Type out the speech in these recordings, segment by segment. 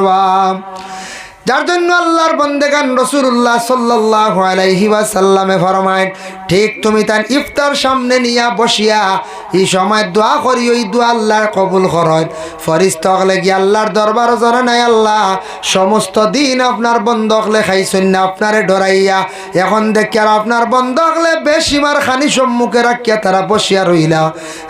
করবা যার জন্য আল্লাহর বন্দেগান রসুল্লাহ সাল্লাহ আলাইহি ওয়াসাল্লামে ফরমায়, ঠিক তুমি তার ইফতার সামনে নিয়া বসিয়া এই সময় দোয়া করি, ওই দোয়া আল্লাহর কবুল করয়। ফরিস্ত হলে গিয়ে আল্লাহর দরবার জরে নাই আল্লাহ, সমস্ত দিন আপনার বন্ধ হলে খাইছেন না, আপনারে ডরাইয়া। এখন দেখি আর আপনার বন্ধ হলে বেশি মার খানি সম্মুখে রাখিয়া তারা বসিয়া রইলা।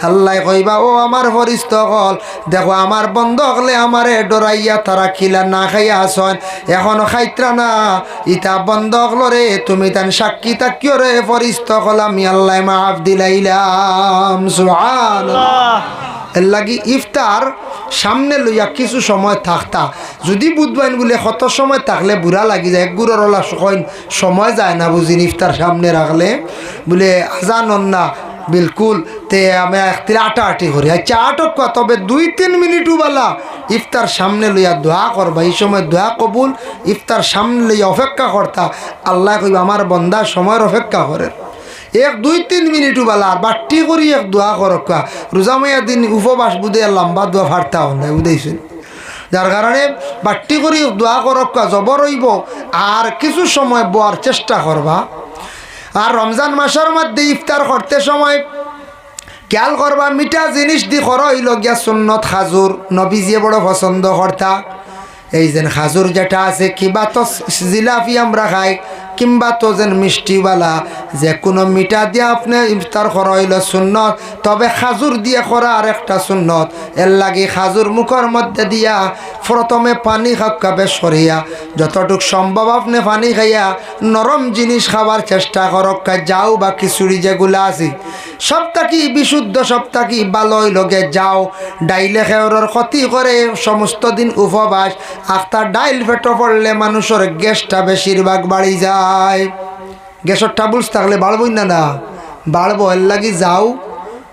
আল্লাহ কইবা, ও আমার ফরিস্ত হল, দেখো আমার বন্ধ হলে আমারে ডরাইয়া তারা খিলা না খাইয়া আসন। এখনও খাইত্রা না। ইতা বন্ধ হলো রে, তুমি তান সাক্ষী তাকিও রে, ফরিস্ত কলাম আল্লাহ মাফ দিলাইলাম সুহান লাগি ইফতার সামনে লইয়া কিছু সময় থাকতা। যদি বুধবাইন বলে কত সময় থাকলে বুড়া লাগি যায় গুড়র ওলা সময় যায় না বুঝিন ইফতার সামনে রাখলে। বলে আজানন না বিলকুল তে আমি আটা আটি করি। আচ্ছা আটক তবে দুই তিন মিনিটও বেলা ইফতার সামনে লইয়া দোয়া করবা। এই সময় দোয়া কবুল, ইফতার সামনে লইয়া অপেক্ষা করতা। আল্লাহ কইবা, আমার বন্দা সময়ের অপেক্ষা করে। এক, দুই, তিন মিনিটও বেলা আর বাট্টি করি এক দোয়া করক রোজামাইয়া দিন উপবাস বুধে লম্বা দোয়া ফাড়তা হল বুঝেছেন? যার কারণে বাট্টি করি দোয়া করক জবর হইব, আর কিছু সময় বোয়ার চেষ্টা করবা। আর রমজান মাসের মধ্যে ইফতার করতে সময় খেয়াল করবা, মিঠা জিনিস দি কর গিয়া সুন্নত খাজুর, নবীজিয়ে বড় পছন্দ করতা। এই যেন খাজুর যেটা আছে, কিবা তো জিলাপি আমরা খাই। কিংবা তো যেন মিষ্টিওয়ালা যে কোনো মিঠা দিয়ে আপনি ইফতার করা হইল সুন্নত, তবে খাজুর দিয়ে করা আর একটা সুন্নত। এর লাগে খাজুর মুখের মধ্যে দিয়া প্রথমে পানি খাবে সরিয়া, যতটুক সম্ভব আপনি পানি খাইয়া নরম জিনিস খাবার চেষ্টা করক যাও বা খিচুড়ি যেগুলো আছে। সপ্তাহি বিশুদ্ধ সপ্তাহি ভালোই লগে যাও। ডাইলে খেয়রের ক্ষতি করে সমস্ত দিন উপবাস, আখতার ডাইল ফেটো পড়লে মানুষের গ্যাসটা বেশিরভাগ বাড়ি যায়। গ্যাসের টাবুলস থাকলে বাড়বই না না। বাড়বো, এর লাগি যাও,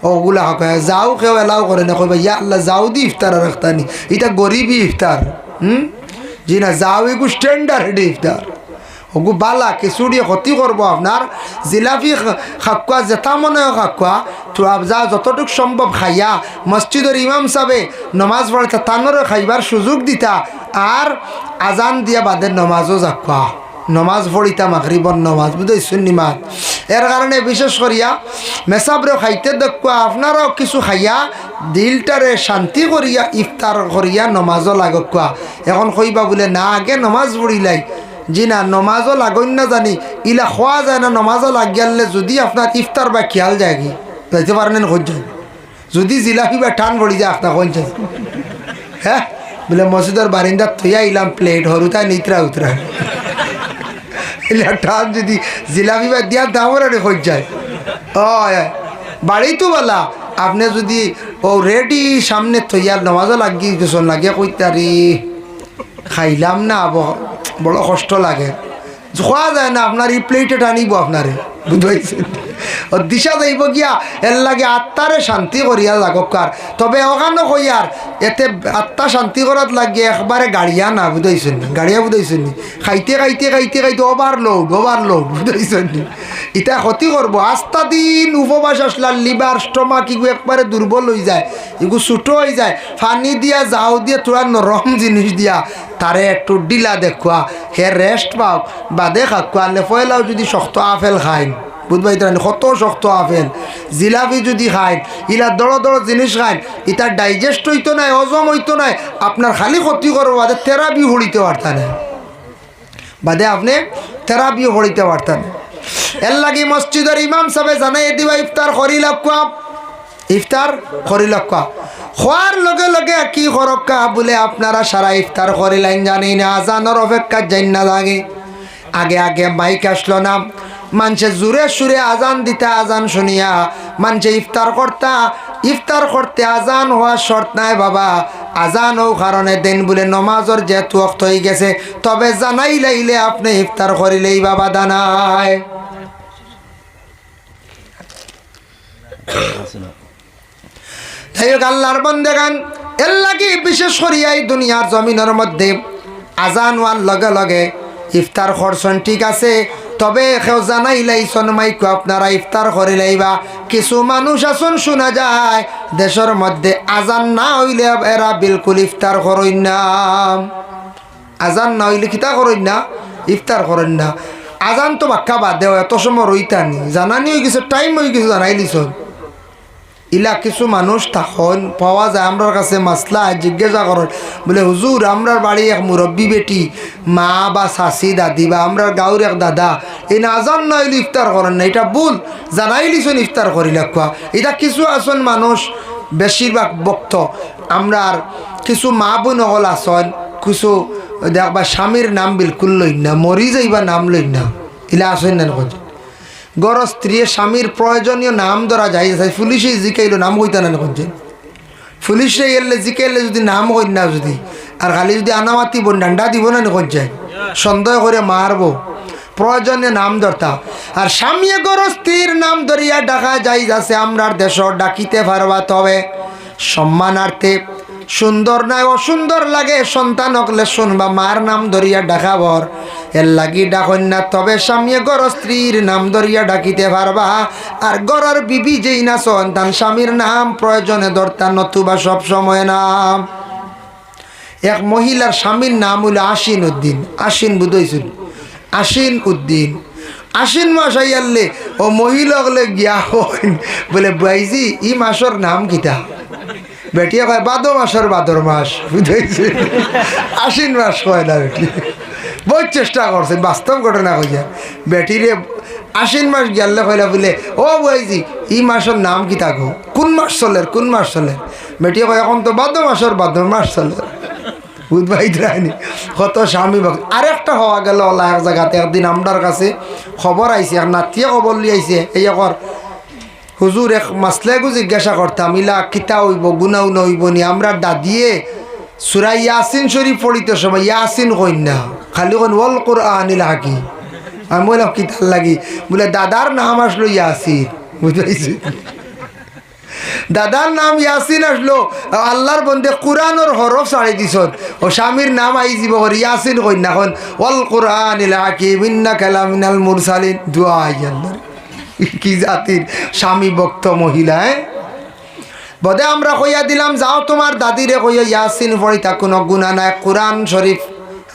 ওগুলা হকায় যাও কেউ এলাও করে না, কইবা, ইয়া আল্লাহ, যাও দি ইফতার রাখতানি এটা গরিবই ইফতার, হুম? জি না, যাও, এগু স্ট্যান্ডার্ড ইফতার। ওগু বালা, খিচুড়ি, ক্ষতি করব আপনার। জিলাপি খাকুয়া জেতা মনে হয় খাকুয়া তো যা যতটুক সম্ভব খাইয়া, মসজিদের ইমাম সাবে নমাজ পড়ে তানোরও খাইবার সুযোগ দিতা, আর আজান দিয়া বাদে নমাজও যাকুয়া নমাজ পড়িতা মাগরিবর নমাজ বুঝেছেন নিমাজ এর কারণে বিশেষ করিয়া মেসাবরে খাইতে দেখুয়া আপনারাও কিছু খাইয়া দিলটারে শান্তি করিয়া, ইফতার করিয়া নমাজও লাগকুয়া। এখন কইবা বলে, না, আগে নমাজ পড়িলাই। জি না নমাজও লাগন না জানি। ইলা খোয়া যায় না, নমাজও লাগিয়ালে যদি আপনার ইফতার বা খেয়াল যায় কি যাইতে পারেন খোঁজ যদি জিলাপি বা টান পড়ি যায়, আপনার যায় হ্যাঁ বলে মসজিদের বারিন্দার থইয়া ইলাম প্লেট হরুতা নিতরা উতরা টান যদি। জিলাপি বা দিয়া দামর খোঁজ যায়? ও বাড়ি তো বলা। আপনি যদি ও রেডি সামনে থইয়া নামাজও লাগিয়ে কিছু লাগিয়ে কইতারি খাইলাম না বড় কষ্ট লাগে। খোয়া যায় না, আপনার এই প্লেটে টানিব আপনারে। দিশা যাইব গিয়া এর লাগে আত্মারে শান্তি করিয়া লাগকার তবে ওখানে কইয়ার এতে আত্মা শান্তি করাত লাগে একবারে গাড়িয়া না বুঝাইছেন গাড়িয়া বুঝাইছেন খাইতে খাইতে খাইতে খাইতে ওভার লোড ওভার লোড বুঝাইছেন ইটা ক্ষতি করব আস্তা দিন উপবাস আসলার লিভার স্টমাক এগুলো একবারে দুর্বল হয়ে যায়। এগুলো ছোটো হয়ে যায়। পানি দিয়া, যাও দিয়ে তোরা নরম জিনিস দিয়া। তারে একটু ডিলা দেখুয়া হে রেস্ট পাও বাদে খাকুয়া আনলে পয়লাও যদি শক্ত আপেল খাইন। বুঝবাই তার কত শক্ত আপেল জিলাপি যদি খাইন ইলা দড় দড় জিনিস খাইন ইটা ডাইজেস্ট হইতো নাই, হজম হইতো নাই, আপনার খালি ক্ষতি করব, বাদে থেরাপি হড়িতে পারতানে বাদে আপনি থেরাপিও হড়িতে পারতেন এর লাগি মসজিদের ইমাম সাহেব জানাই দিবা, ইফতার করি লক্কা ইফতার করি লক্কা খোয়ার লগে লগে কি করক্কা বলে, আপনারা সারা ইফতার করিলেন, জানি না আজানোর অপেক্ষা জান না লাগে আগে আগে মাইক আসলো না। মানুষে জুড়ে সুরে আজান দিতে আজান শুনিয়া মানুষে ইফতার করতা, ইফতার করতে আজান হওয়ার শর্ত নাই বাবা। আজান ও কারণে দিন বলে নমাজর যেহেতু অক্ত হয়ে গেছে, তবে জানাই লাইলে আপনি ইফতার করিলেই বাবা দানায়। বিশেষ করিয়া এই দুনিয়ার জমিনের মধ্যে আজান হওয়ার লগে লগে ইফতার করছেন, ঠিক আছে। তবে মাইকো, আপনারা ইফতার করে লাইবা কিছু মানুষ আসন, শোনা যায়, দেশের মধ্যে আজান না হইলে এরা বিলকুল ইফতার করই না। আজান না হইলে কিতা করেন না? ইফতার করেন না। আজান তো বাক্কা বাদ দেওয়া এত সময় রইতানি। জানানি হয়ে গেছে টাইম হয়ে গেছে জানাই দিছ ইলা কিছু মানুষ তখন পাওয়া যায়, আমরার কাছে মাসলা, জিজ্ঞাসা করেন। বলে, হুজুর, আমরার বাড়ি এক মুরব্বী বেটি, মা বা শাশি দাদি বা আমরার গাঁর এক দাদা। এই না আজান না হইলে ইফতার করেন না, এটা ভুল। জানাইলিছন ইফতার করিলা কোয়া। এটা কিছু আসন মানুষ, বেশিরভাগ বক্ত আমরার কিছু মা বোন হল আসন, কিছু দেখবা স্বামীর নাম বিলকুল লইন না, মরি যাইবা নাম লইন না। ইলা আসন না গড় স্ত্রী স্বামীর প্রয়োজনীয় নাম ধরা যায়। পুলিশে জিকাইল, নাম কইতা না করছেন পুলিশে এলে জিকাইলে যদি নাম কই না যদি, আর খালি যদি আনামাতি বোন ডান্ডা দিব না করছেন সন্দেহ করে মারবো। প্রয়োজনে নাম ধরতা। আর স্বামী গড় স্ত্রীর নাম ধরিয়া ডাকা যাই যাচ্ছে আমরার দেশ, ডাকিতে পারবা তবে সম্মানার্থে। সুন্দর নাই, অসুন্দর লাগে, সন্তান হকলে শুনবা, মার নাম ধরিয়া ডাকাবর এর লাগি ডাকন না তবে স্বামী গর স্ত্রীর নাম ধরিয়া ডাকিতে পারবা। আর গরর বিবি যেই না সন্তান, স্বামীর নাম প্রয়োজনে ধরতা নতুবা সব সময় নাম। এক মহিলার স্বামীর নাম হইল আশিন উদ্দিন, আশিন বুধইছিল আশিন উদ্দিন। আশ্বিন মাস আইয়ালে ও মহিলা হলে গিয়া হইন, বলে, বাইজি, ই মাসের নাম কিতা? বেটিয়া কয় বাদর মাসের বাদর মাস। বুঝেছি আশ্বিন মাস কয় না বেটি। বহু চেষ্টা করছে বাস্তব ঘটনা কইয়া। বেটিরে আশ্বিন মাস গেলে কইলা বলে, ও বইজি ই মাসের নাম কি থাকো কোন মাস চলে, কোন মাস চলে? বেটিয়া কয়, এখন তো বাদর মাসের বাদর মাস চলে। বুধবাই রায়নি কত স্বামী ভক্ত। আরেকটা হওয়া গেল ওলা এক জায়গাতে একদিন আমরার কাছে খবর আইছে আর নাতিয়ে খবর লিয়ে আইছে, এই একর হুজুর এক মাসলেগু জিজ্ঞাসা করতাম, ইলা কিতা হইব গুনা উনা হইব নি? আমরা দাদিয়ে সুরা ইয়াসিন শরীফ পড়িতে সময় ইয়াসিন কইন না, খালি কোন ওল কোরআন ইলা হাকি আমি বললাম কিতার লাগি? বলে, দাদার নাম আসলো ইয়াসিন। বুঝতে দাদার নাম ইয়াসিন আসলো আল্লাহর বন্ধে কোরআনর হরফ ছাড়ি দিছ ও স্বামীর নাম আই করে ইয়াসিন কই না এখন অল কোরআন ইন্না কালামিনাল মুরসালিন। দোয়া আই কি জাতির স্বামী ভক্ত মহিলা হ্যাঁ? বদে আমরা কইয়া দিলাম, যাও তোমার দাদিরে কইয়া, ইয়াসিন পড়িতা কোনো গুণা নাই, কোরআন শরীফ।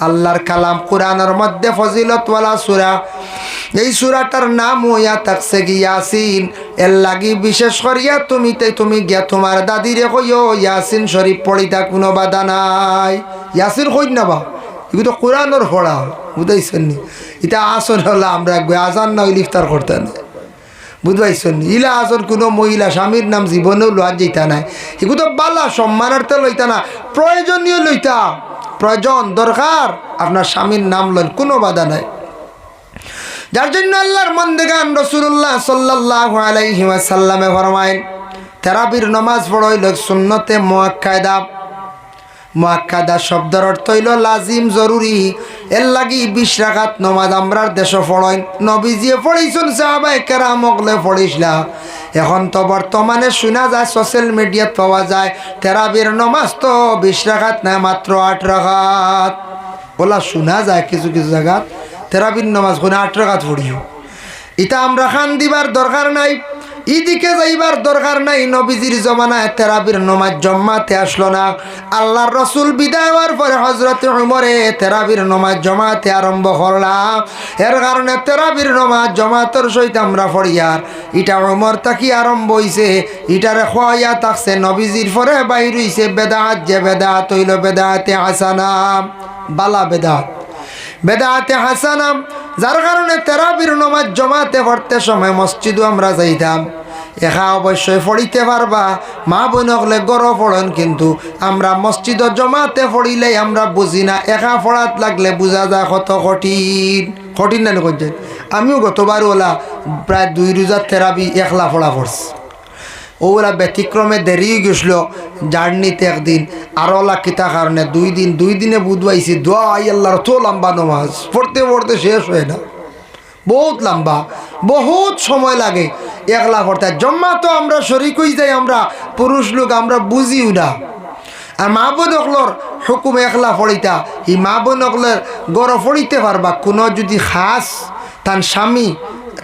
আল্লাহর কালাম, কোরআনের মধ্যে ফজিলতওয়ালা সুরা। এই সুরাটার নাম হইয়া থাকছে ইয়াসিন। এর লাগি বিশেষ করিয়া তুমি তুমি গিয়া তোমার দাদিরে কইও, ইয়াসিন শরীফ পড়িতা কোনো বাধা নাই। ইয়াসিন কই না বা? এগুলো তো কোরআনের পড়া, বুঝাইছেন এটা আসন হলো আমরা আজান না ইফতার করতে না বুঝবাইছেন ইলা আজর কোনো মহিলা স্বামীর নাম জীবনেও লোয়া যেতা নাই। এগুলো তো বালা সম্মানার্থে লইতা না, প্রয়োজনীয় লইতা। প্রয়োজন, দরকার, আপনার স্বামীর নাম লন কোনো বাধা নাই। যার জন্য আল্লাহর মন্দেগান রসুল্লাহ সাল্লাহ আলাইহি সাল্লামে ফরমাইন তেরাবির নমাজ পড়ইল সুন্নতে মোয়াক্কায়দা মোয়াক্কাদা শব্দের অর্থ হইল লাজিম, জরুরি। এর লাগি বিশ রাখাত নমাজ আমরার দেশ পড়ইন নবীজিয়ে পড়িছুন সাহাবাই কেরামকলে পড়িসলা এখন তো বর্তমানে শোনা যায় সোশ্যাল মিডিয়াত পাওয়া যায়, তেরাবির নমাজ তো বিশ রাখাত না, মাত্র আট রাখাত ওলা শোনা যায় কিছু কিছু জায়গাত, তেরাবির নমাজ কোনো আট রাখাত পড়িও। এটা আমরা খান দিবার দরকার নাই। ইদিকে যাইবার দরকার নাই, নবীজির জমানায় তেরাবির নমাজ জম্মাতে আসলো না। আল্লাহর রসুল বিদায় হওয়ার পরে হজরত উমরে তেরাবির নমাজ জমাতে আরম্ভ করলাম। এর কারণে তেরাবির নমাজ জমাতের সহিত আমরা ফড়িয়ার ইটা উমর তাকি আরম্ভ হইছে, ইটারে খোয়াইয়া থাকছে, নবীজির পরে বাইর হইছে, বেদাত যে বেদাত হইল, বেদাতে হাসানা বালা বেদাত। বেদাতে হাসানাম যার কারণে তেরাবির নমাজ জমাতে পড়তে সময় মসজিদও আমরা যাইতাম। এখা অবশ্যই পড়িতে পারবা। মা বোন হলে গড় পড়েন কিন্তু আমরা মসজিদ জমাতে পড়িলে আমরা বুঝি না একা পড়াত লাগলে বোঝা যায় কত কঠিন। কঠিন না করছেন আমিও গতবার ওলা প্রায় দুই রোজার তেরাবি একলা পড়া পড়ছি। ওরা ব্যতিক্রমে দেরি গেছিল জার্নিতে একদিন। আরও লাখিতা কারণে দুই দিন, দুই দিনে বুধবাইছি, দোয়া আই আল্লাহর তো লম্বা নমাজ। পড়তে পড়তে শেষ হয় না। বহুত লম্বা, বহুত সময় লাগে একলা পড়তে। জম্মা তো আমরা শরিকই যাই, আমরা পুরুষ লোক, আমরা বুঝিও না। আর মা বোন অকলর হুকুম একলা ফড়িতা এই মা বোন অকলের গড় ফড়িতে পারবা। কোনো যদি খাস, তান স্বামী,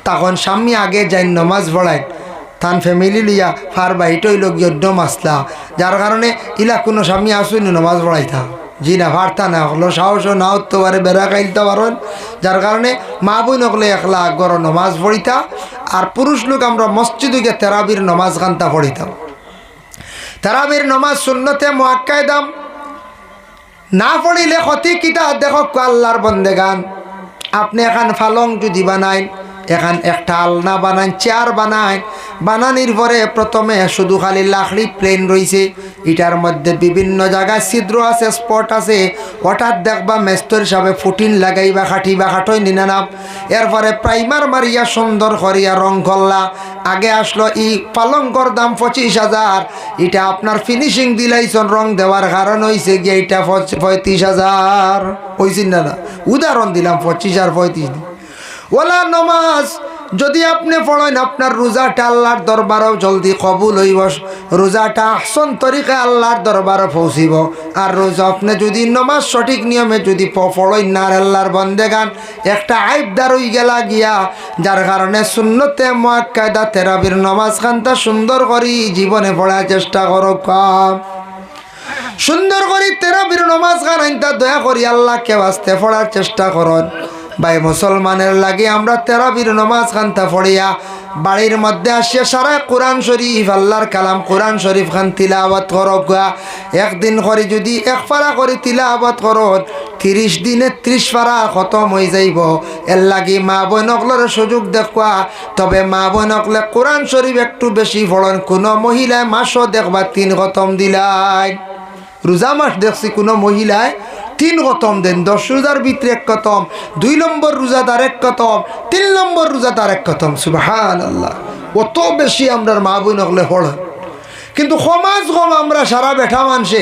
তখন স্বামী আগে যাই নমাজ পড়ায় তান ফ্যামিলি লিয়া ফার বাইট হইল গিয়দ্য মাসলা যার কারণে ইলা কোনো স্বামী আসুন নমাজ পড়াইতা জি না ভার্তা না হলো সাহসও না হতে পারে বেড়া খাইতে পারেন যার কারণে মা বোন হকলে একলা গর নমাজ পড়িতা আর পুরুষ লোক আমরা মসজিদকে তেরাবির নমাজ কান্তা পড়িতাম তেরাবির নমাজ শূন্যতে মোয়াক্কায় দাম। না পড়িলে ক্ষতি কিতা দেখো আল্লাহর বন্দে গান আপনি এখান ফালং যদি বানাইন এখান একটা আলনা বানান, চেয়ার বানায়। বানানির পরে প্রথমে শুধু খালি লাকড়ি প্লেন রয়েছে এটার মধ্যে বিভিন্ন জায়গায় ছিদ্র আছে স্পট আছে। হঠাৎ দেখবা মেস্তর হিসাবে ফুটিন লাগাইবা, খাটিবা, খাটই নিনা নাম। এরপরে প্রাইমার মারিয়া সুন্দর করিয়া রং করলা। আগে আসলো ই পালঙ্কর দাম পঁচিশ হাজার। এটা আপনার ফিনিশিং দিলাইছন, রং দেওয়ার কারণ হয়েছে গিয়ে এটা পঁয়ত্রিশ হাজার। হয়েছিল না না? উদাহরণ দিলাম, পঁচিশ আর পঁয়ত্রিশ। ওলা নমাজ। যদি আপনি পড়েন, আপনার রোজাটা আল্লাহর দরবারও জলদি কবুল হইব। রোজাটা আসন তরিকে আল্লাহর দরবারও পৌঁছিব। আর রোজা আপনি যদি নমাজ সঠিক নিয়মে যদি পড়েন না আল্লাহর বন্দে গান একটা আইবদার হই গেলা গিয়া, যার কারণে শূন্যতে মহাকায়দা তেরাবির নমাজ খানটা সুন্দর করি জীবনে পড়ার চেষ্টা করো কাম। সুন্দর করি তেরাবির নমাজ খান দয়া করি আল্লাহকে বাঁচতে পড়ার চেষ্টা করন। ভাই, মুসলমানের লাগে আমরা তেরাবির নমাজ খান্তা পড়িয়া বাড়ির মধ্যে আসিয়া সারা কোরআন শরীফ, আল্লাহর কালাম কোরআন শরীফ খান তিলাওয়াত করক একদিন করে যদি এক পারা করে তিলাওয়াত করত তিরিশ দিনে ত্রিশ পারা খতম হয়ে যাইব। এর লাগি মা বোনকলের সুযোগ দেখবা। তবে মা বোনকলে কোরআন শরীফ একটু বেশি পড়ন। কোনো মহিলায় মাসও দেখবা, তিন খতম দিলাই। রোজা মাস দেখছি কোনো মহিলায় তিন কতম দেন দশ রোজার ভিতরে এক কতম দুই নম্বর রোজাদার এক কতম তিন নম্বর রোজাদার এক কতম সুবাহান আল্লাহ অত বেশি আমরা মা বোন হলে। পড়ে কিন্তু সমাজ কম আমরা সারা বেঠা মানুষে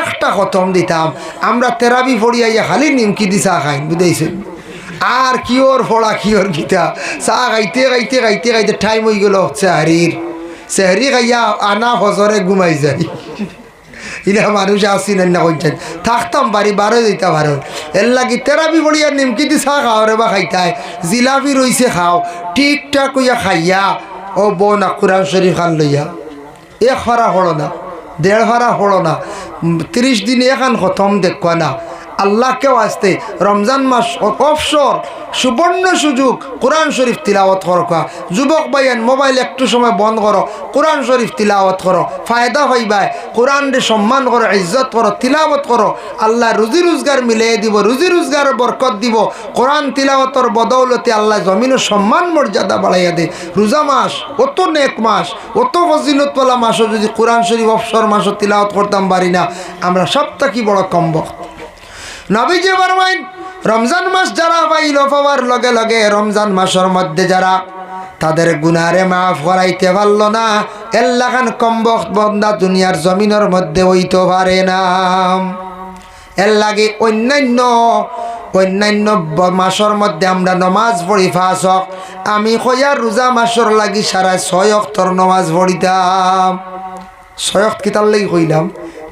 একটা খতম দিতাম। আমরা তেরাবি ফড়িয়াইয়া খালি নিমকি দি চা খাইন, বুঝাইছেন? আর কিওর ফড়া কিওর গীতা? চা খাইতে খাইতে খাইতে খাইতে টাইম হয়ে গেল চেহারির চেহারি খাইয়া আনা ফজরে ঘুমাই যায়। ইলা মানুষ আসি না করছেন থাকতাম বাড়ি, বারো দিতাম পারো এর লাগি তেরাবি বলিয়া নিমকি দি চা খাও রে বা খাইতাই। জিলাপি রইছে খাও ঠিকঠাক কইয়া খাইয়া, ও বোন কোরআন শরীফ খান লইয়া। এক হরা হলো না, দেড় হরা হলো না। ত্রিশ দিন এখান খতম দেখবা না। আল্লাহকেও আসতে রমজান মাস অবসর, সুবর্ণ সুযোগ, কোরআন শরীফ তিলাওয়াত করো যুবক ভাইয়ান, মোবাইল একটু সময় বন্ধ করো, কোরআন শরীফ তিলাওয়াত করো। ফায়দা হইবাই কোরআন রে সম্মান করো, ইজ্জত করো, তিলাওয়াত করো। আল্লাহ রুজি রোজগার মিলিয়ে দিব, রুজি রোজগার বরকত দিব। কোরআন তিলাওয়াতর বদৌলতে আল্লাহ জমিনের সম্মান মর্যাদা বাড়াইয়া দে। রোজা মাস অত নেক মাস, অত ফজিলতওয়ালা মাসও যদি কোরআন শরীফ অবসর মাসও তিলাওয়াত করতাম পারি না। আমরা সবটা কি বড় কম্বক নবীজি বরমাইন, রমজান মাস যারা পাইল পাওয়ার লগে লগে রমজান মাসের মধ্যে যারা তাদের গুনারে মাফ করাইতে পারল না, এল্লাখান কম্বক বন্দা দুনিয়ার জমিনের মধ্যে হইতে পারে না। এর লাগে অন্যান্য অন্যান্য মাসের মধ্যে আমরা নমাজ পড়ি ফাঁসক আমি কয়ার রোজা মাসর লাগি সারা ছয় অক্তর নমাজ পড়িতাম। ছয় অক্ত কিতার লাগি কইলাম?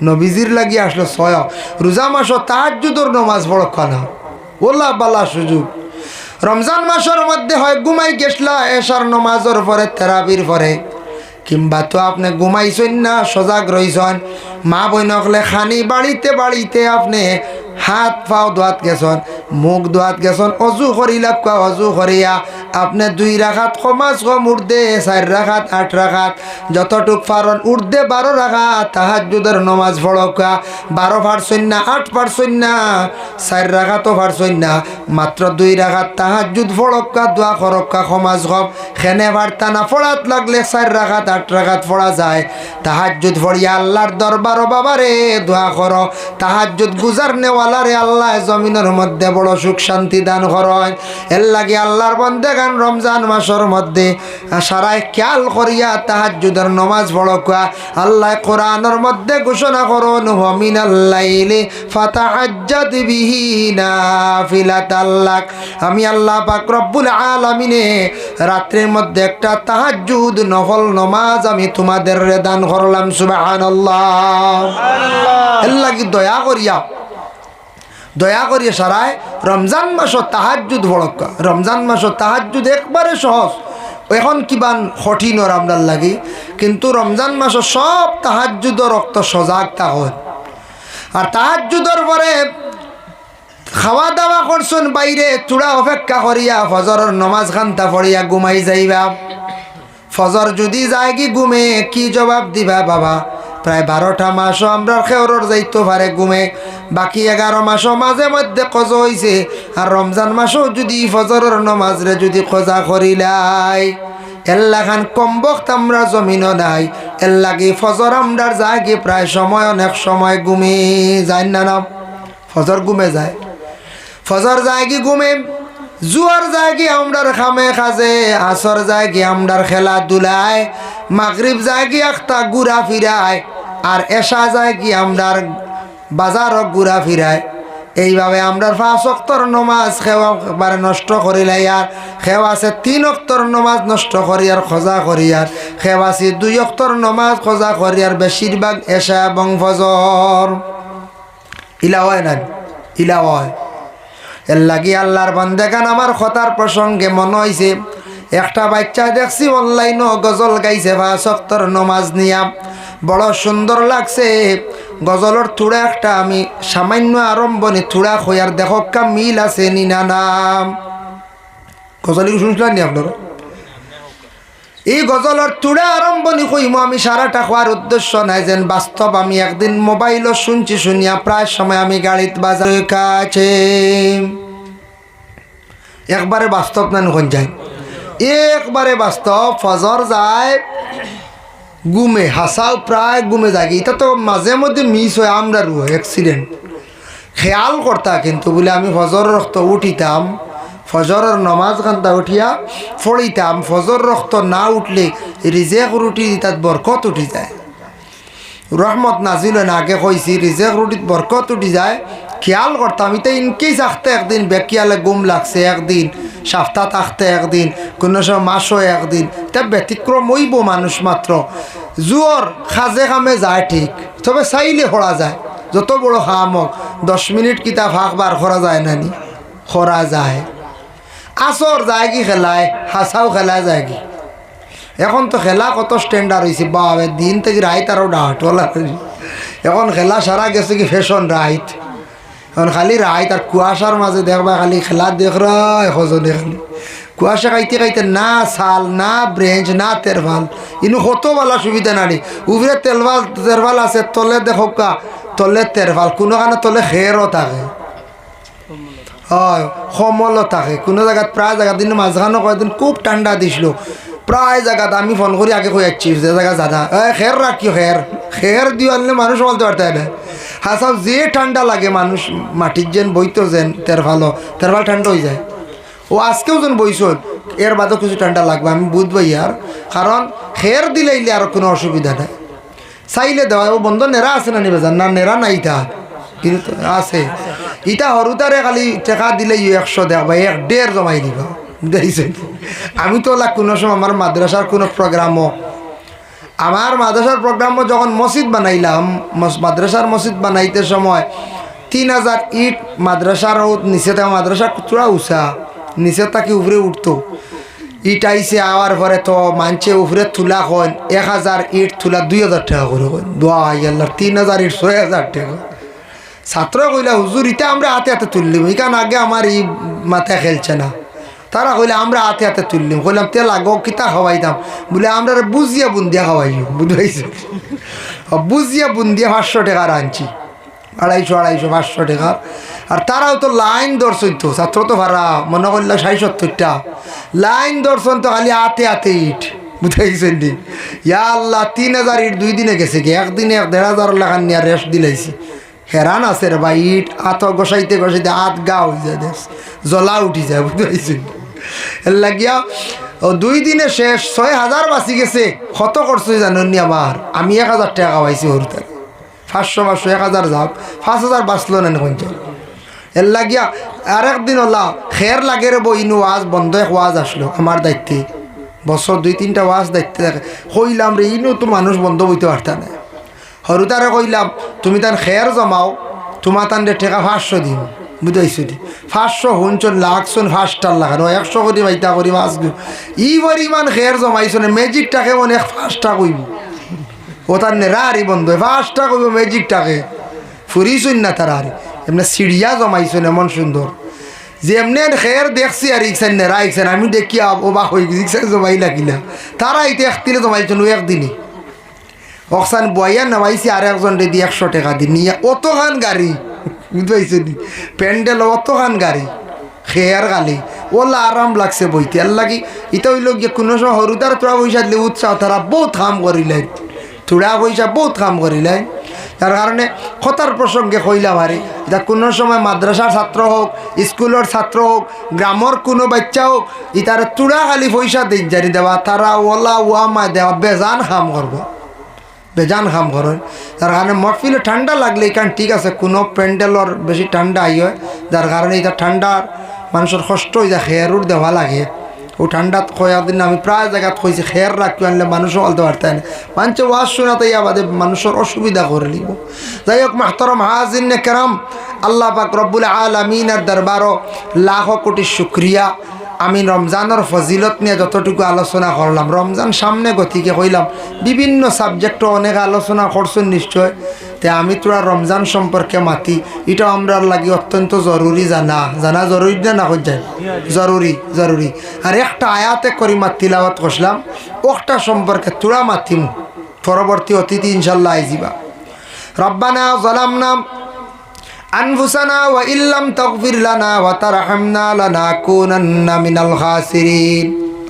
নবীজির লাগি আসলো ছয়। রোজা মাস তাহাজুদর নমাজ পড়ক না ওলা বালা সুযোগ। রমজান মাসের মধ্যে হয় ঘুমাই গেছলা এসার নমাজের পরে তেরাবির পরে কিংবা তো আপনি ঘুমাইছেন না, সজাগ রইছেন মা বইনকলে খানি বাড়িতে বাড়িতে আপনি হাত পাও দোয়াত গেছন, মুখ দোয়াত গেছন, অজু করিলা কোয়া অজু করিয়া আপনি দুই রাখাত সমাজ কম উর্দে, চার রাখাত, আট রাখাত। যতটুক পারন উর্দে, বারো রাখাত। তাহাজুদের নমাজ পড়কা। বারো পারছই না, আট পারছই না, চার রাখাতও পারছই না। মাত্র দুই রাখাত তাহাজুদ ফড়ক্কা দোয়া খরক্কা সমাজ কম খেনে বার্তা না ফড়াত লাগলে চার রাখাত, আট রাখাত ফড়া যায়। তাহাজুদ ফড়িয়া আল্লাহর দরবার বাবারে দোয়া করো। তাহাজুদ গুজার নেওয়ালারে আল্লাহ জমিনের মধ্যে বড় সুখ শান্তি দান করেন এর লাগে আল্লাহর বন্দে গান রমজান মাসের মধ্যে সারাই খেয়াল করিয়া তাহাজুদের নমাজ পড়কা আল্লাহ কোরআনের মধ্যে ঘোষণা করুন হমিন আল্লাইলে ফাতাহাজ্জাত বিহি আল্লাহ আমি আল্লাহ পাক রব্বুল আলামিনে রাত্রির মধ্যে একটা তাহাজ্জুদ, নফল নমাজ আমি তোমাদের দান করলাম, সুবহানাল্লাহ। আল্লাহ লাগি দয়া করিয়া দয়া করিয়া সারায়, রমজান মাসও তাহাজুদ বড়কা রমজান মাসও তাহাজুদ একবারে সহজ। এখন কিবান কঠিন ওর আপনার লাগি, কিন্তু রমজান মাসও সব তাহাজুদ রক্ত সজাগ তাহত আর তাহাজুদর পরে খাওয়া দাওয়া করছুন বাইরে, চূড়া অপেক্ষা করিয়া, ফজরের নমাজ খান্তা পড়িয়া ঘুমাই যাইবা। ফজর যদি যায় কি ঘুমে, কি জবাব দিবা বাবা? প্রায় বারোটা মাসও আমরা খেওরর যাইতে পারে ঘুমে। বাকি এগারো মাসও মাঝে মধ্যে কজ হইছে। আর রমজান মাসও যদি ফজরের নমাজরে যদি খোঁজা করিলাই এল্লা খান কম বক্ত আমরা জমিনও নাই। এল্লাগি ফজর আমরার যায় প্রায় সময়, অনেক সময় ঘুমে যায় না না ফজর ঘুমে যায়। ফজর যায় কি ঘুমে, জুয়ার কি আমরার খামে খাজে, আসর কি আমরার খেলা দুলায় মাগরিব কি একটা ঘুরা ফিরায়। আর এসা যায় কি আমরার বাজারও ঘুরা ফিরায়। এইভাবে আমরার পাঁচ অক্তর নমাজ খেওয়া নষ্ট করিলাই আর খেও আছে তিন অক্তর নমাজ নষ্ট করি আর খোঁজা করি আর খেও আছে দুই অক্তর নমাজ খোঁজা করি আর বেশিরভাগ এসা এবং ফজর। ইলা হয় না ইলা হয়। এর লাগি আল্লাহর বান্দেগান আমার কথার প্রসঙ্গে মনে হয়েছে একটা বাচ্চা দেখছি অনলাইনও গজল গাইছে বা সত্তর নমাজ নিয়া। বড় সুন্দর লাগছে। গজলের থুড়া একটা আমি সামান্য আরম্ভনি থুড়া খোয়ার দেখকা মিল আছে নিনা নাম। গজল কি শুনছিলেন নি আপনারা? এই গজলের তুড়া আরম্ভনি কইম আমি সারাটা খোয়ার উদ্দেশ্য নাই যেন বাস্তব আমি একদিন মোবাইলও শুনছি শুনিয়া প্রায় সময় আমি গাড়িত বাজার কাছে। একবারে বাস্তব না কোন যায়? একবারে বাস্তব ফজর যায়। গুমে, হাসাও প্রায় গুমে যায়। এটা তো মাঝে মধ্যে মিস হয়, আমরা রু অ্যাক্সিডেন্ট খেয়াল করতা কিন্তু বলে আমি ফজর রক্ত উঠিতাম ফজরের নমাজ কান্তা উঠিয়া ফড়িতাম ফজর রক্ত না উঠলে রিজেক রুটি তাত বরকত উঠি যায়। রহমত নাজিল আগে কইছি রিজেক রুটিত বরকত উঠি যায়। খেয়াল করতাম এটা ইনকেস আখতে একদিন বেকিয়ালে গুম লাগছে, একদিন সাপ্তাহ থাকতে একদিন কোনো সময় মাসও একদিন। তা ব্যতিক্রম হইব মানুষ মাত্র। জুয়র খাজে খামে যায় ঠিক, তবে চাইলে খরা যায়। যত বড় খাম হোক দশ মিনিট কিতা ফাঁক বার করা যায় নানি খরা যায়। আসর যায় কি খেলায়? হাসাও খেলা যায় কি? এখন তো খেলা কত স্ট্যান্ডার্ড হয়েছে বাবে দিন থেকে রাইত আরও ডাহটলা এখন খেলা সারা গেছে কি ফ্যাশন রাইত এখন খালি রাইত আর কুয়াশার মাঝে দেখবা খালি খেলা দেখ রজনে খালি। কুয়াশা খাইতে খাইতে না সাল না ব্রেঞ্চ না তেরভাল ইনু কত বলা সুবিধা নানি উপরে তেলভাল তেরভাল আছে, তলে দেখো তলে তেরভাল কোনোখানে তলে খেরও থাকে। হয়, সমলো থাকে। কোনো জায়গাত প্রায় জায়গাত দিন মাঝখানো কয়েকদিন খুব ঠান্ডা দিছিল। প্রায় জায়গাত আমি ফোন করি আগে কই যাচ্ছি যে জায়গা জাদা এ খের রাখিও খের খের দিয়ে আনলে মানুষ বলতে পারতে না হাসাও, যে ঠান্ডা লাগে মানুষ, মাটির যেন বইতো যেন তেরফালো তেরফাল ঠান্ডা হয়ে যায়। ও আজকেও যেন বইছন এর বাদেও কিছু ঠান্ডা লাগবে, আমি বুঝব ইয়ার কারণ খের দিলে ইলে আর কোনো অসুবিধা নাই। চাইলে দেওয়া ও বন্ধ নেরা আছে না নিবে না নেরা নাই তা কিন্তু আছে। ইটা সৰুতাৰে খালি টেকা দিলে ইও একশো দেখ বা এক ডেৰ জমাই দিব। বুঝাইছে আমি তো ওলা কোনো সময় আমার মাদ্রাসার কোনো প্রোগ্রামও আমার মাদ্রাসার প্রোগ্রামও যখন মসজিদ বানাইলাম মাদ্রাসার মসজিদ বানাইতে সময় তিন হাজার ইট মাদ্রাসার নিচে থাকা মাদ্রাসা কুচুরা উষা নিচে থাকি উপরে উঠতো। ইট আইসে আওয়ার পরে তো মানছে উপরে তুলা কন এক হাজার ইট তুলা দুই হাজার টাকা করে কন দোয়া আল্লাহ, তিন হাজার ইট ছয় হাজার টাকা। ছাত্র কইলা, হুজুর, ইটা আমরা হাতে হাতে তুললিম ইকান আগে আমার ই মাথায় খেলছে না। তারা কইলে, আমরা হাতে হাতে তুললিম। কইলাম, তেল আগো কিতা খাওয়াইতাম বলে, আমরা বুঝিয়া বুন্দিয়া খাওয়াই বুঝাইছে বুঝিয়া বুন্দিয়া পাঁচশো টাকার আনছি। আড়াইশো আড়াইশো, পাঁচশো টাকা। আর তারাও তো লাইন দর্শন তো, ছাত্র তো ভাড়া, মনে করলে ষাট সত্তরটা। লাইন দর্শন তো খালি হাতে হাতে ইট। বুঝাইছেন নি? ইয়া আল্লাহ, তিন হাজার ইট দুই দিনে গেছে কি? একদিনে এক দেড় হাজার লাখান নিয়ে রেস্ট দিলাইছি। হেরান আছে রে ভাই, ইট আত গসাইতে গসাইতে আত গা হয়ে যায় জ্বলা উঠি যায়, বুঝতে লাগিয়া, ও দুই দিনে শেষ, ছয় হাজার বাঁচি গেছে। কত করছ জানেন নি আমার? আমি এক হাজার টাকা পাইছি হরুতার পাঁচশো পাঁচশো, এক হাজার যাও পাঁচ হাজার বাঁচলো না কোনটা এর লাগিয়া আর একদিন ওলা খের লাগে রে বই ওয়াজ বন্ধ এক ওয়াজ আসলো আমার দায়িত্বে। বছর দুই, তিনটা ওয়াজ দায়িত্বে থাকে। কইলাম রে ইনু তো মানুষ বন্ধ বইতে পারতা না সৰুতাৰে কইলাম, তুমি তান খেৰ জমাও তোমাৰ তান দে টেকা পাঁচশো দিম বুঝাইছো পাঁচশো শুনছন লাগছন ফার্স্টার লাগানো, একশো করি বাইতা করি মাছ ই পরিমাণ খের জমাইছন মেজিকটাকে মনে ফার্স্টটা কইব? ও তার নেরা আরি বন্ধ ফার্স্টটা কইব মেজিকটাকে ফুরিছুন না তারা আর এমনি সিঁড়িয়া জমাইছুন এমন সুন্দর। যে এমনি খের দেখছি আর ইকসান নেরা ইকসান আমি দেখি অবাক হয়ে গেছি ইকসান জমাই লাগিলা তারা ইতে একদিনে জমাইছেন ও একদিনই অকসান বইয়া নামাইছি, আর একজন রেডি একশো টাকা দি নিয়ে অতখান গাড়ি। বুঝতে পারছি নি। প্যান্ডেল অতখান গাড়ি খেয়ার গালি। ওলা আরাম লাগছে বইতে। আর লাগি ইটা হইল গিয়ে কোনো সময় সৰুতাৰ তোৰা পইচা দিলে উৎসাহ, তারা বহুত কাম করিলেন। তোৰা পইচা বহুত কাম করিলেন। তার কারণে কথার প্রসঙ্গে কইলাম আরে এটা কোনো সময় মাদ্রাসার ছাত্র হোক, স্কুলের ছাত্র হোক, গ্রামের কোনো বাচ্চা হোক, ইতার তুড়া খালি পয়সা দিন জানি দেওয়া, তারা ওলা মা দেওয়া বেজান কাম করব। বেজান কাম করেন যার কারণে মহফিলে ঠান্ডা লাগলে এখান ঠিক আছে, কোনো প্যান্ডেলর বেশি ঠান্ডা আই হয়। যার কারণে এটা ঠান্ডার মানুষের কষ্ট হয়ে যায় খেয়ারুর দেওয়া লাগে। ও ঠান্ডাত খোয়া দিন আমি প্রায় জায়গাত কইছি খেয়ার রাখতে আনলে মানুষও বলতে পারতেন না মানুষ ওয়াজ শোনাতে বাদে মানুষের অসুবিধা করে নিব যাই হোক মাহতরম হাজিন কেরাম আল্লাহ পাক রব্বুল আলমিনের দরবারও লাখ কোটি শুক্রিয়া আমি রমজানের ফজিলত নিয়ে যতটুকু আলোচনা করলাম রমজান সামনে গতিকে কইলাম, বিভিন্ন সাবজেক্টও অনেক আলোচনা করছেন নিশ্চয়। তে আমি তোরা রমজান সম্পর্কে মাতি এটা আমরা লাগি অত্যন্ত জরুরি জানা জানা জরুরি না না যায়? জরুরি জরুরি আর একটা আয়াতে করি মাতিলাওয়াত করলাম ওটা সম্পর্কে তোরা মাতিম। পরবর্তী অতিথি ইনশাল্লাহ আইজিবা রব্বানা ইল্লাম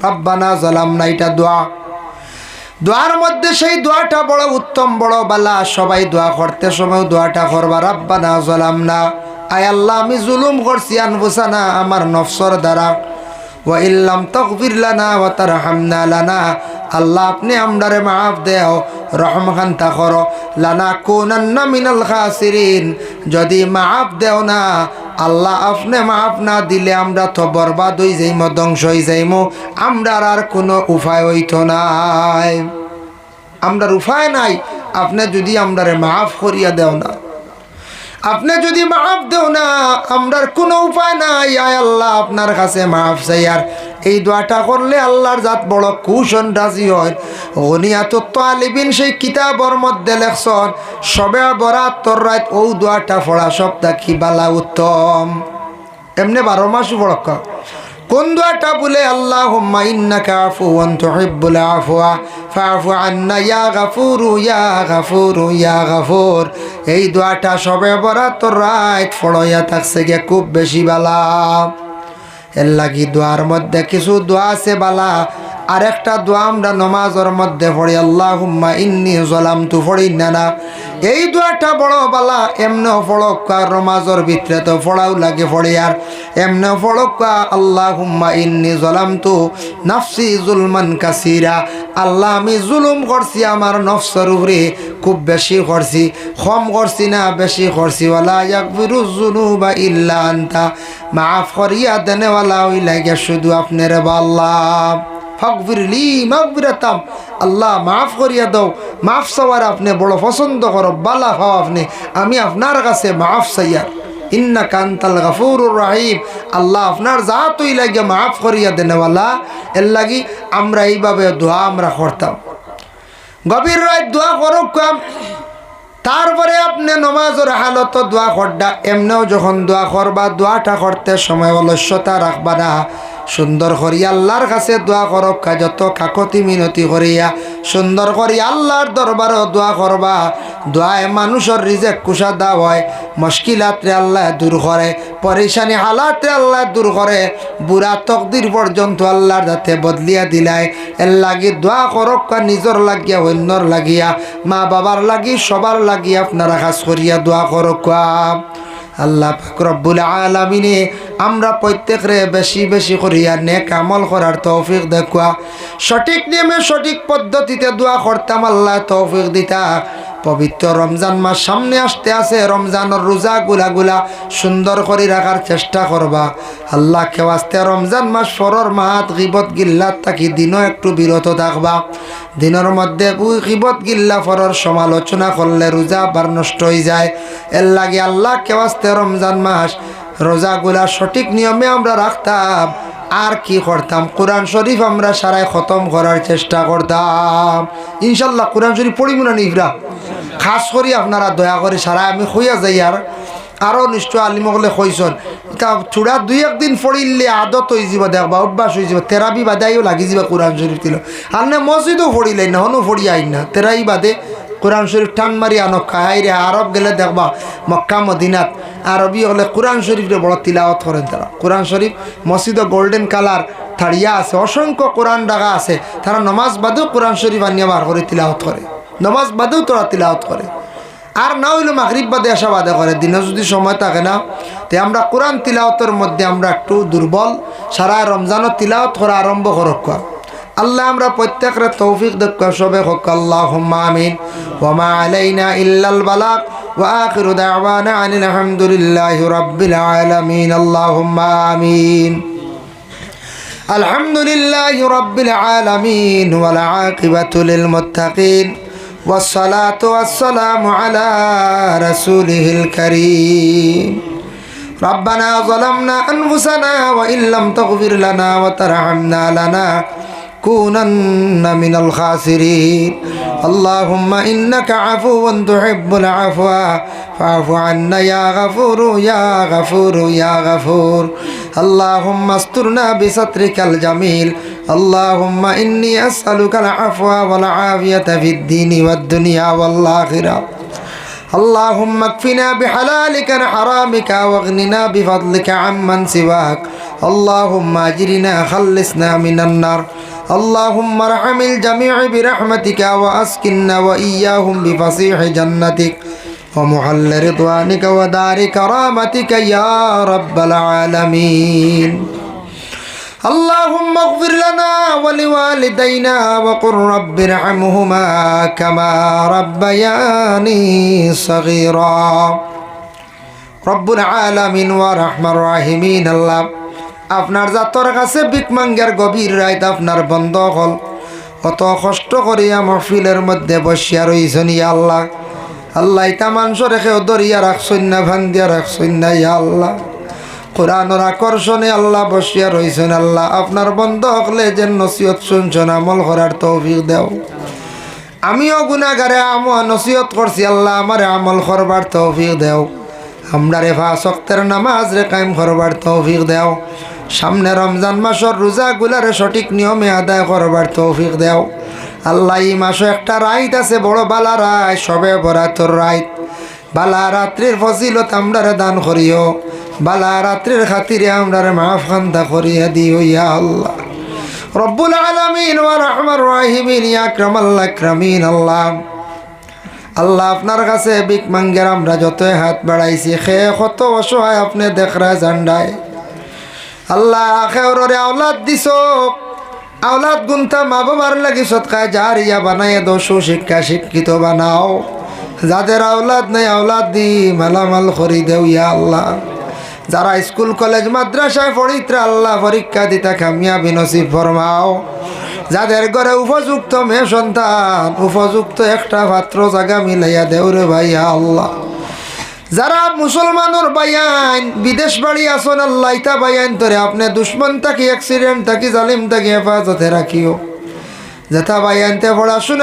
রব্বানা এটা দোয়ার মধ্যে সেই দোয়াটা বড় উত্তম, বড় বালা। সবাই দোয়া করতে সময় দোয়াটা করবা। রব্বানা জালামনা আয় আল্লাহ, আমি জুলুম করছি আনফুসানা, আমার নফসর দ্বারা। ওয়া ইল্লাম তকবির লানা ওয়া তারহামনা লানা। আল্লাহ, আপনি আমরারে মাফ দেও রহমখান্তা কর। লানা কোনান্না মিনাল খাসিরিন। যদি মাফ দেও না, আল্লাহ আপনি মাফ না দিলে আমরা তো বরবাদ হই যাইম, ধ্বংস হই যাইম। আমরার আর কোনো উপায় হইত নাই। আমরার উপায় নাই। আপনি যদি আমরারে মাফ করিয়া দেও না। আপনি যদি মাফ দেও না, আমরার কোনো উপায় নাই। আয় আল্লাহ, আপনার কাছে মাফ চাই। আর এই দোয়াটা করলে আল্লাহর জাত বড় কুশন রাজি হয়। অনিয়াত আলিবিন সেই কিতাবর মধ্যে লেখছন, সবে বরাত তোর রাত ও দোয়াটা পড়া সপ্তাহ কি বালা উত্তম? এমনি বারো মাস পড়ক কোন দোয়াটা বলে আল্লাহ ইন্নাকা আফুয়ান তুহিব্বুল আফওয়া ফাফু আন্না ইয়া গাফুরু ইয়া গাফুরু, ইয়া গাফুর। এই দোয়াটা সবে বরাত রাইট ফড়ইয়া থাকছে গে, খুব বেশি বালা। এর লাগি দোয়ার মধ্যে কিছু দোয়া আছে বালা। আরেকটা দোয়া আমরা নমাজের মধ্যে পড়ি আল্লাহ হুম্মা ইন্নি জলাম তু পড়ি না এই দোয়াটা বড় বালা, এমনে ফড়ক নমাজের ভিতরে তো ফড়াও লাগে ফড়ি আর। এমনে ফড়ক আল্লাহ হুম্মা ইন্নি জলাম তু নাফসি জুলমান কাসিরা। আল্লাহ, আমি জুলুম করছি, আমার নফসর উপরে খুব বেশি করছি কম করছি না, বেশি করছি। ওলা ইয়াকবিরু জুনুবা ইল্লা আনতা। মাফ করিয়া দেনেওয়ালা ওই লাগে শুধু আপনার আল্লাহ ফকফিরলি মাগফিরাতাম। আল্লাহ মাফ করিয়া দাও। মাফ চাওয়ার আপনি বড় পছন্দ করো, বালা হও আপনি। আমি আপনার কাছে মাফ চাইয়ার ইন্না কান্তাল গাফুরুর রাহিম। আল্লাহ আপনার যা তুই লাগে মাফ করিয়া দেনেওয়ালা এর লাগি আমরা এইভাবে দোয়া আমরা করতাম। গভীর রাত দোয়া করুক কাম। তারপরে আপনি নমাজের হালত দোয়া করডা। এমনেও যখন দোয়া করবা, দোয়াটা করতে সময় অলস্যতা রাখবা না। সুন্দর করি আল্লাহর কাছে দোয়া করক যত কাকতি মিনতি করিয়া। সুন্দর করি আল্লাহর দরবারও দোয়া করবা। দোয়ায় মানুষের রিজেক কুসা দা হয়, মুশকিলাত্রে আল্লাহ দূর করে, পরেশানি হালাতে আল্লাহ দূর করে। বুড়া তকদির পর্যন্ত আল্লাহর যাতে বদলিয়া দিলায় এর লাগি দোয়া করক নিজর লাগিয়া অন্যর লাগিয়া। মা বাবার লাগি, সবার লাগি আপনারা কাজ করিয়া দোয়া করক আল্লাহ ফকরবুল আলামিনে আমরা প্রত্যেকরে বেশি বেশি করিয়া নেক আমল করার তৌফিক দেখুয়া সঠিক নিয়মে সঠিক পদ্ধতিতে দোয়া করতাম, আল্লাহ তৌফিক দিতা। পবিত্র রমজান মাস সামনে আসতে আছে, রমজানের রোজা গুলা গুলা সুন্দর করে রাখার চেষ্টা করবা। আল্লাহ কেওয়াস্তে রমজান মাস ফরর মাহাত গিবত গিল্লাত থাকি দিনও একটু বিরত থাকবা। দিনের মধ্যে গিবত গিল্লা ফরর সমালোচনা করলে রোজা আবার নষ্ট হয়ে যায়। এর লাগে আল্লাহ কেওয়াস্তে রমজান মাস রোজাগুলা সঠিক নিয়মে আমরা রাখতাম। আর কি করতাম? কোরআন শরীফ আমরা সারাই খতম করার চেষ্টা করতাম। ইনশাল্লাহ কোরআন শরীফ পড়িব না নিভরা খাস করি আপনারা দয়া করে সারা আমি হইয়া যাই আর। আরও নিশ্চয় আলিমকলে কইসন তা চূড়া দুই একদিন পড়িলে আদত হয়ে যাব দেখ দেখবা অভ্যাস হয়ে যাব তেরাবি বাদাইও লাগি যাবা কোরআন শরীফ দিল আর না মসজিদও পড়িলাই না হনু পড়ি আইন না তেরাই বাদে কোরআন শরীফ টান মারি আনক খাই রে, আরব গেলে দেখবা মক্কা, মদিনাত। আরবি হলে কোরআন শরীফরে বড় তিলাওয়াত করেন তারা। কোরআন শরীফ মসজিদে গোল্ডেন কালার থাড়িয়া আছে, অসংখ্য কোরআন ডাকা আছে। তারা নমাজ বাদেও কোরআন শরীফ আনিয়া বার করে তিলাওয়াত করে। নমাজ বাদেও তোরা তিলাওয়াত করে। আর না হইলে মাগরিব বাদে আসা বাদে করে। দিনে যদি সময় থাকে না, তে আমরা কোরআন তিলাওয়াতের মধ্যে আমরা একটু দুর্বল, সারা রমজানও তিলাওয়াত করা আরম্ভ করক আল্লাহ আমরা প্রত্যেকের তৌফিক দেখ সবে হক আল্লাহ আমিন ওমা আলাইনা ইল্লাল বালাক وآخر دعوانا عن الحمد لله رب العالمين اللهم آمين الحمد لله رب العالمين والعاقبة للمتقين والصلاة والسلام على رسوله الكريم ربنا ظلمنا أنفسنا وإن لم تغفر لنا وترحمنا لنا كونن من الخاسرين. اللهم إنك عفو تحب العفو. فاعف عنا يا غفور يا غفور يا غفور. اللهم استرنا بسترك الجميل. اللهم إني أسألك العفو والعافية في الدين والدنيا والآخرة. اللهم اكفنا بحلالك عن حرامك واغننا بفضلك عمن سواك. اللهم اجرنا خلصنا من النار. اللهم ارحم الجميع برحمتك واسكننا واياهم بفصيح جنتك. ومحل رضوانك ودار كرامتك يا رب العالمين. اللهم اغفر لنا ولوالدينا وقل رب ارحمهما كما ربياني صغيرا رب العالمين ورحمن الراحمين الله আপনার জাতর কাছে বিকমাঙ্গের গভীর রাইত আপনার বন্ধ হল কত কষ্ট করিয়া মহফিলের মধ্যে বসিয়া রইছেন ইয়া আল্লাহ আল্লাহ ইতা মাংস রেখে দরিয়া রাখছই না ভান্দিয়া রাখছই না ইয়া আল্লাহ কোরআনের আকর্ষণে আল্লাহ বসিয়া রইছেন। আল্লাহ আপনার বন্ধ হকলে যে নসিহত শুনছেন, আমল করার তৌফিক দেও। আমিও গুণাগারে আম নসিহত করছি, আল্লাহ আমার আমল করবার তৌফিক দেও। আমরা রে শক্তের নামাজ রে কায়েম করবার তৌফিক দেও। সামনে রমজান মাসের রোজা গুলারে সঠিক নিয়মে আদায় করবার তৌফিক দেও। আল্লাহ এই মাসে একটা রাইত আছে, বড় বালা রায় সবে বরাতর রাইত বালা রাত্রির ফজিলত আমরারে দান করিও। বালা রাত্রির খাতিরে আমরারে মাফ খান্দা করিয়া দিও ইয়া আল্লাহ। রব্বুল আলামিন ওয়া রহমান, ইয়া আকরামাল আকরামিন, আল্লাহ। আল্লাহ আপনার কাছে বিক মাঙ্গের আমরা যতই হাত বাড়াইছি, খে কত অসহায় আপনি দেখরা জান্ডায়। আল্লাহ খেওরে আওলাদ দিছ, আওলাদ গুনতা মা বাবার লাগি সৎকায় যার ইয়া বানায় দোষ শিক্ষা শিক্ষিত বানাও। যাদের আওলাদ নেই, আওলাদ দি মালামাল করি দেও ইয়া আল্লাহ। যারা স্কুল, কলেজ, মাদ্রাসায় পড়িত্রা আল্লাহ পরীক্ষা দিতা কামিয়াবি নসিব ফরমাও। যাদের ঘরে উপযুক্ত মেয়ে সন্তান, উপযুক্ত একটা পাত্র জায়গা মিলাইয়া দেউরে ভাইয়া আল্লাহ। যারা মুসলমানের বাইয়ান বিদেশ বাড়ি আসন আল্লাহ ইতা বাইয়ান তোরে, আপনি দুশ্মন থাকি অ্যাক্সিডেন্ট থাকি, জালিম থাকি, হেফাজতে রাখিও। যেথা বাইয়ানতে পড়াশোনা